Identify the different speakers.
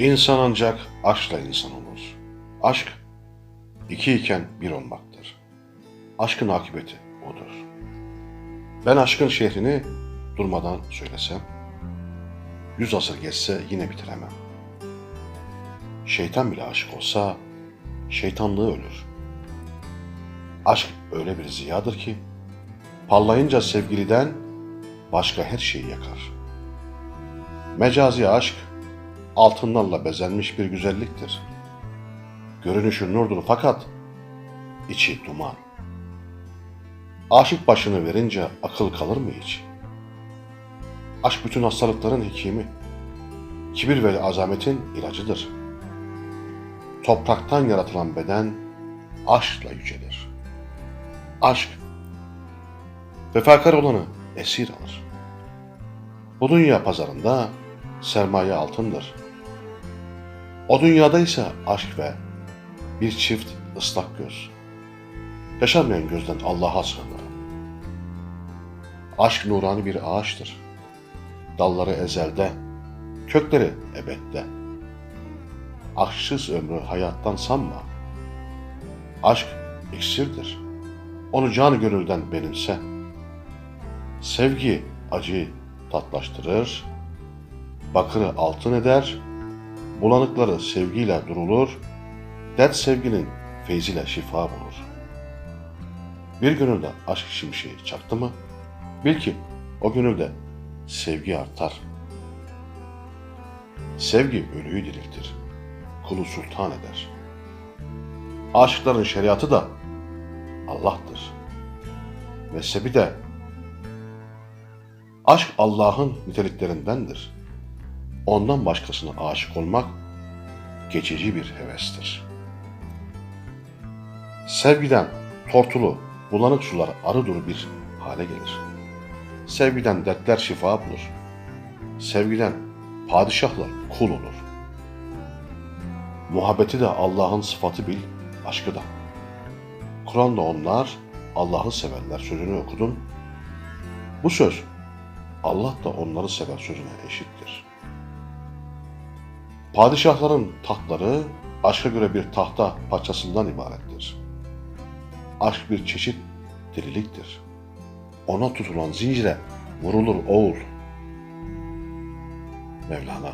Speaker 1: İnsan ancak aşkla insan olur. Aşk, iki iken bir olmaktır. Aşkın akıbeti odur. Ben aşkın şehrini durmadan söylesem, yüz asır geçse yine bitiremem. Şeytan bile aşık olsa, şeytanlığı ölür. Aşk öyle bir ziyadır ki, parlayınca sevgiliden başka her şeyi yakar. Mecazi aşk, altınlarla bezenmiş bir güzelliktir. Görünüşü nurdur fakat içi duman. Aşık başını verince akıl kalır mı hiç? Aşk bütün hastalıkların hekimi. Kibir ve azametin ilacıdır. Topraktan yaratılan beden aşkla yücelir. Aşk vefakar olanı esir alır. Bu dünya pazarında sermaye altındır. O dünyada ise aşk ve bir çift ıslak göz. Yaşanmayan gözden Allah'a sığınırım. Aşk nurani bir ağaçtır. Dalları ezelde, kökleri ebedde. Aşksız ömrü hayattan sanma. Aşk iksirdir. Onu canı gönülden benimse. Sevgi acıyı tatlaştırır, bakırı altın eder, bulanıkları sevgiyle durulur, dert sevginin feyziyle şifa bulur. Bir gönülde aşk şimşeği çaktı mı, bil ki o gönülde sevgi artar. Sevgi ölüyü diriltir, kulu sultan eder. Aşıkların şeriatı da Allah'tır. Mezhebi de Aşk Allah'ın niteliklerindendir. Ondan başkasına aşık olmak geçici bir hevestir. Sevgiden tortulu, bulanık sular arı duru bir hale gelir. Sevgiden dertler şifa bulur. Sevgiden padişahlar kul olur. Muhabbeti de Allah'ın sıfatı bil, aşkı da. Kur'an'da onlar Allah'ı severler sözünü okudun. Bu söz Allah da onları sever sözüne eşittir. Padişahların tahtları aşka göre bir tahta parçasından ibarettir. Aşk bir çeşit deliliktir. Ona tutulan zincire vurulur oğul. Mevlana